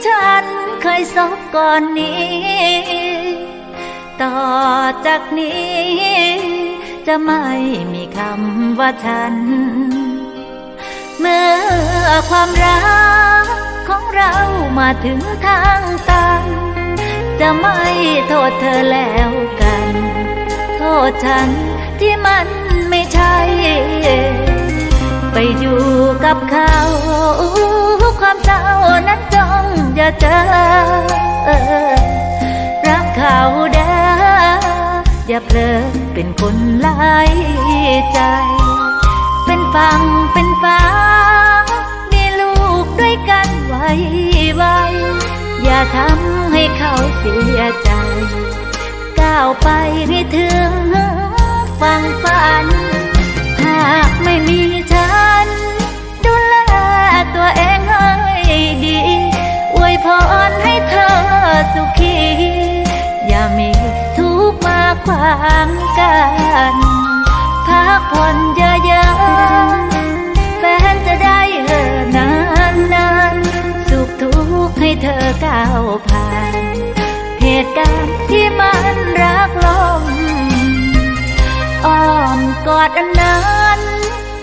่ฉันเคยซบก่อนนี้ ต่อจากนี้ จะไม่มีคำว่าฉัน เมื่อความรักของเรามาถึงทางตัน จะไม่โทษเธอแล้วกัน โทษฉันที่มันไม่ใช่ เจอรักเขาเด้ออย่าเพลิดเป็นคนหลายใจ เป็นฟังเป็นฟ้ามีลูกด้วยกันไว้ไว้ อย่าทำให้เขาเสียใจ ก้าวไปให้ถึงฟังฝัน หากไม่มี สุขี อย่ามีทุกข์มาขวางกันพักผ่อนเยอะๆแฟนจะได้เออนานนานๆ สุขทุกข์ให้เธอก้าวผ่าน เหตุการณ์ที่มันรักลมอ้อมกอดอันนั้น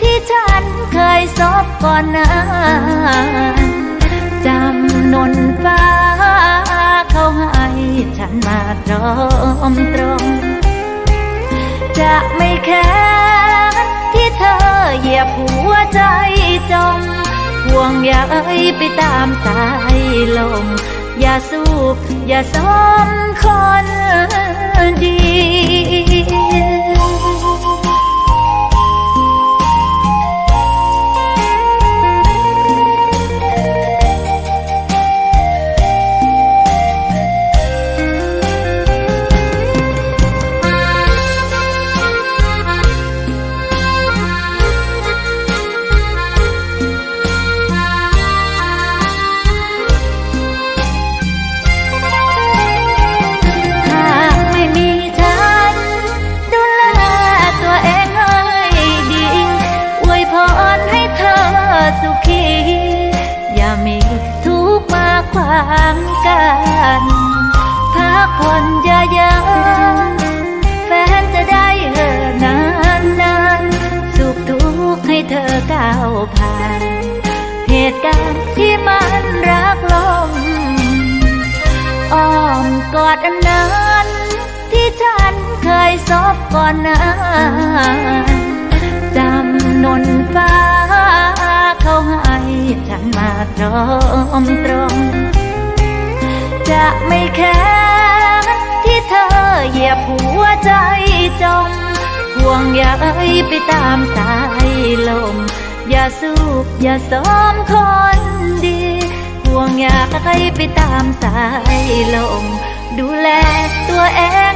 ที่ฉันเคยซบก่อนหน้า มตรง จะไม่แค้นที่เธอเหยียบหัวใจจมห่วงใยไปตามสายลม อย่าสูบอย่าซ้อมคนดีาขวางกัน พักผ่อนเยอะๆแฟนจะได้เออนานนานๆสุขทุกข์ให้เธอก้าวผ่าน เหตุการณ์ที่มันรักลมอ้อมกอดอันนั้นที่ฉันเคยซบก่อนหน้าจำนนฟ้าเขาให้ฉันมาตรอมตรง จะไม่แค้นที่เธอเหยียบหัวใจจมห่วงใยไปตามสายลม อย่าสูบอย่าซ้อมคนดีห่วงใยไปตามสายลม ดูแลตัวเอง